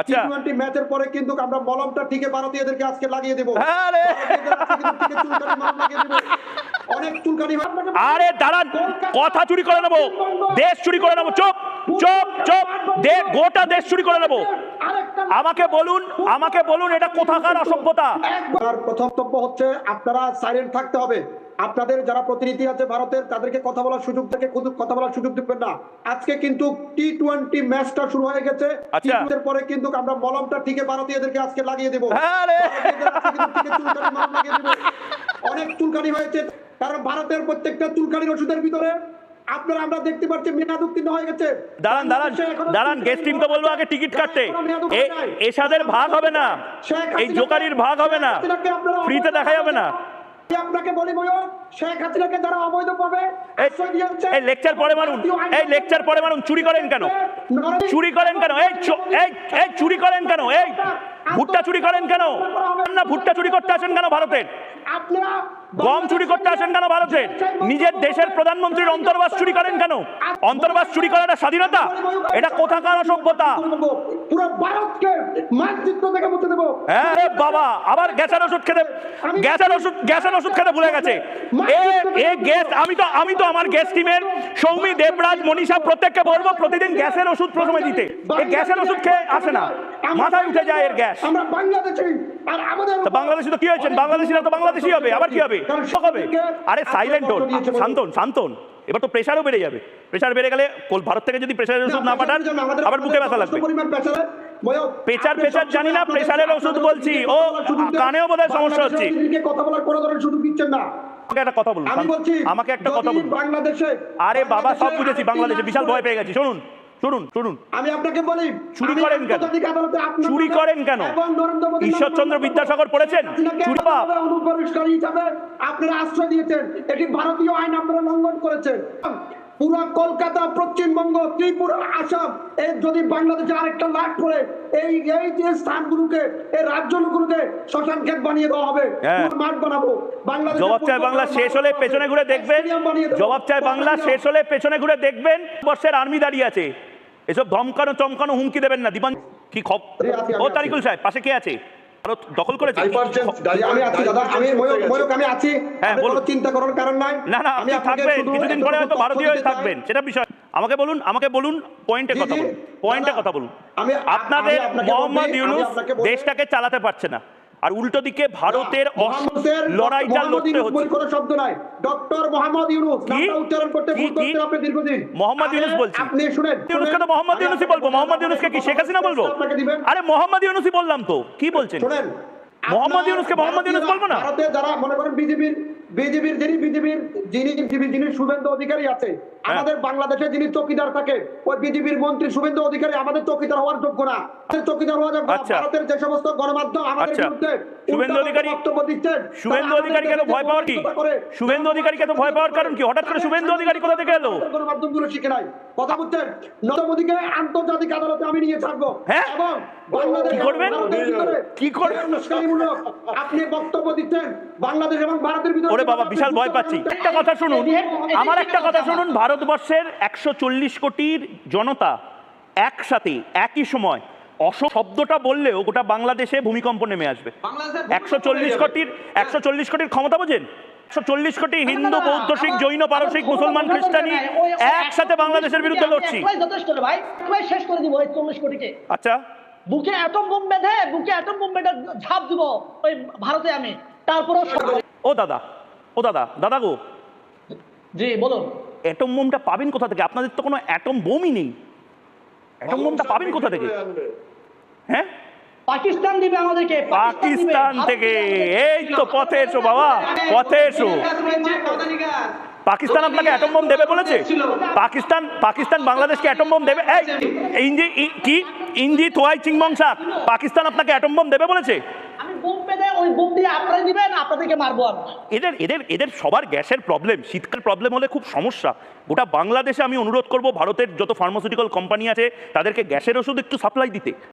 আচ্ছা। টোয়েন্টি ম্যাচের পরে কিন্তু আমরা মলমটা ঠিকই ভারতীয়দেরকে আজকে লাগিয়ে দেবো। আরে দেবো। অনেক চুলকানি আরে দাঁড়ান। কথা চুরি করে নেব। দেশ চুরি করে নেব। চুপ চুপ চুপ। দে গোটা দেশ চুরি করে নেব। আমাকে বলুন আমাকে বলুন এটা কোথাকার অসভ্যতা। প্রথম হচ্ছে আপনারা সাইলেন্ট থাকতে হবে। আপনাদের যারা প্রতিনিধি আছে ভারতের তাদেরকে কথা বলার সুযোগ থেকে কথা বলার সুযোগ দিবেন না। আজকে কিন্তু টি টোয়েন্টি ম্যাচটা শুরু হয়ে গেছে। আচ্ছা। T20 এর পরে কিন্তু আমরা মলমটা ঠিকই ভারতীয়দেরকে আজকে লাগিয়ে দেবো। মলম লাগিয়ে দেবো। অনেক চুলকানি হয়েছে। কারণ ভারতের প্রত্যেকটা চুলকানির ওষুধের ভিতরে আপনারা আমরা দেখতে পাচ্ছি মেয়াদ উত্তীর্ণ হয়ে গেছে। দাঁড়ান দাঁড়ান দাঁড়ান চুলকানি গেস্ট টিমকে বলব আগে টিকিট কাটতে। এ- এসাদের ভাগ হবে না। এই জোকারির ভাগ হবে না। ফ্রিতে দেখা যাবে না। আপনাকে বলি ময়ূর শেখ হাসিনাকে যারা অবৈধভাবে এই লেকচার পরে মারুন। এই লেকচার পরে মারুন। চুরি করেন কেন? চুরি করেন কেন? এই এই চুরি করেন কেন? এই ভুট্টা চুরি করেন কেন? না, ভুট্টা চুরি করতে আসেন কেন ভারতের গম চুরি করতে আসেন কেন ভারতে? নিজের দেশের প্রধানমন্ত্রীর অন্তর্বাস চুরি করেন কেন? অন্তর্বাস চুরি করাটা স্বাধীনতা? এটা কোথাকার অসভ্যতা? হ্যাঁ বাবা, আবার গ্যাসের ওষুধ খেতে গ্যাসের ওষুধ গ্যাসের ওষুধ খেতে ভুলে গেছে। এ গ্যাস আমি তো আমি তো আমার গ্যাস টিমের সৌমি দেবরাজ মনীষা প্রত্যেককে বলব প্রতিদিন গ্যাসের ওষুধ প্রথমে দিতে। এই গ্যাসের ওষুধ খেয়ে আসে না। মাথায় উঠে যায় এর গ্যাস। আমরা বাংলাদেশি আর আমাদের তো বাংলাদেশি তো কি হয়েছেন? বাংলাদেশিরা তো বাংলাদেশি হবে আবার কি হবে? শোক হবে। আরে সাইলেন্ট হন শান্তন শান্তন। এবার তো প্রেশারও বেড়ে যাবে। প্রেশার বেড়ে গেলে ভারত থেকে যদি প্রেশারের ওষুধ না পাঠান আবার বুকে ব্যথা লাগবে। পেচার পেচার জানি না প্রেশারের ওষুধ বলছি। ও কানেও বোধহয় সমস্যা হচ্ছে। কথা বলার কোনো ধরনের সুযোগ দিচ্ছেন না। আমাকে একটা কথা বলুন আমাকে একটা কথা বলুন। বাংলাদেশে আরে বাবা সব বুঝেছি বাংলাদেশে বিশাল ভয় পেয়ে গেছি শুনুন শুনুন শুনুন। আমি আপনাকে বলি চুরি করেন কেন? চুরি করেন ঈশ্বরচন্দ্র বিদ্যাসাগর পড়েছেন? চুরি পাপ। অনুপ্রবেশকারী হিসাবে আপনারা আশ্রয় দিয়েছেন। এটি ভারতীয় আইন আপনারা লঙ্ঘন করেছেন। পুরো কলকাতা পশ্চিমবঙ্গ ত্রিপুরা আসাম এই যদি বাংলাদেশে আরেকটা লাখ করে এই এই যে স্থানগুলোকে এই রাজ্যগুলোকে শ্মশান ক্ষেত বানিয়ে দেওয়া হবে হ্যাঁ। মাঠ বানাবো। বাংলাদেশে জবাব চায় বাংলা শেষ হলে পেছনে ঘুরে দেখবেন। জবাব চায় বাংলা শেষ হলে পেছনে ঘুরে দেখবেন। বর্ষের আর্মি দাঁড়িয়ে আছে। এসব ধমকানো চমকানো হুমকি দেবেন না। দীপান কি খব আছি, আছি, ও। তারিকুল সাহেব পাশে কে আছে? ভারত দখল করেছে আমি আছি দাদা। আমি ময়ূক ময়ূক আমি আছি। হ্যাঁ, বলুন। চিন্তা করার কারণ নাই। না না আপনি থাকবেন। কিছুদিন পরে হয়তো ভারতীয়। থাকবেন। সেটা বিষয়। আমাকে বলুন আমাকে বলুন পয়েন্টে কথা বলুন। পয়েন্টে কথা বলুন। আমি আপনাদের আপনাকে মোহাম্মদ ইউনুস দেশটাকে চালাতে পারছে না। আর উল্টো দিকে ভারতের লড়াইটা লড়তে হচ্ছে। কোনো শব্দ নাই। ডক্টর মোহাম্মদ ইউনুস নামটা উচ্চারণ করতে কি, ভুল কি? করছেন আপনি দীর্ঘদিন। মোহাম্মদ ইউনুস বলছি। আপনি শুনেন ইউনুসকে তো মোহাম্মদ ইউনুসই বলব। মোহাম্মদ ইউনুসকে কি? শেখ হাসিনা বলব? আরে মোহাম্মদ ইউনুসই বললাম তো। কি বলছেন? শুনেন। মোহাম্মদ ইউনুসকে মোহাম্মদ ইউনুস বলব না? ভারতে যারা মনে করেন বিজেপির বিজেপির যিনি বিজেপির যিনি যিনি শুভেন্দু অধিকারী আছে হ্যাঁ। আমাদের বাংলাদেশে যিনি চৌকিদার থাকে ওই বিজেপির মন্ত্রী শুভেন্দু অধিকারী আমাদের চৌকিদার হওয়ার যোগ্য না চৌকিদার হওয়া যোগ্য আচ্ছা। ভারতের যে সমস্ত গণমাধ্যম আমাদের আচ্ছা। বিরুদ্ধে শুভেন্দু অধিকারী- বক্তব্য দিচ্ছেন শুভেন্দু তো আমাদের ভয় পাওয়ার কি শুভেন্দু অধিকারীকে তো ভয় পাওয়ার কারণ কি হঠাৎ করে শুভেন্দু অধিকারী কোথা থেকে এলো গণমাধ্যমগুলো শিখে নাই কথা বুঝছেন নরেন্দ্র মোদীকে আন্তর্জাতিক আদালতে আমি নিয়ে ছাড়বো হ্যাঁ? এবং বাংলাদেশ কি করবেন? কি করবেন? আপনি বক্তব্য দিচ্ছেন বাংলাদেশ এবং ভারতের ভিতরে ওরে বাবা বিশাল ভয় পাচ্ছি। একটা কথা শুনুন আমার একটা কথা শুনুন ভারতবর্ষের একশো চল্লিশ কোটির জনতা একসাথে একই সময় অস শব্দটা বললেও গোটা বাংলাদেশে ভূমিকম্প নেমে আসবে। একশো চল্লিশ কোটির একশো চল্লিশ কোটির ক্ষমতা বোঝেন? একশো চল্লিশ কোটি হিন্দু বৌদ্ধ শিখ জৈন পারসিক মুসলমান খ্রিস্টানি একসাথে বাংলাদেশের বিরুদ্ধে লড়ছি। আচ্ছা। বুকে অ্যাটম বোম বেঁধে বুকে অ্যাটম বোম বেঁধে ঝাঁপ দিব ওই ভারতে আমি তারপরও ও দাদা ও দাদা দাদা গো। জি বলুন। অ্যাটম বোমটা পাবেন কোথা থেকে? আপনাদের তো কোনো অ্যাটম বোমই নেই। অ্যাটম বোমটা পাবেন কোথা থেকে? হ্যাঁ? পাকিস্তান দিবে আমাদেরকে পাকিস্তান থেকে। এই তো পথে এসো বাবা পথে এসো। পাকিস্তান আপনাকে অ্যাটম বোম দেবে বলেছে? পাকিস্তান পাকিস্তান বাংলাদেশকে অ্যাটম বোম দেবে? এই ইঞ্জি কি? ইঞ্জি থোয়াই চিংমং শাক। পাকিস্তান আপনাকে অ্যাটম বোম দেবে বলেছে? আপনাদেরকে মারবো আমি। এদের এদের এদের সবার গ্যাসের প্রবলেম শীতকাল প্রবলেম হলে খুব সমস্যা। গোটা বাংলাদেশে আমি অনুরোধ করব, ভারতের যত ফার্মাসিউটিক্যাল কোম্পানি আছে, তাদেরকে গ্যাসের ওষুধ একটু সাপ্লাই দিতে।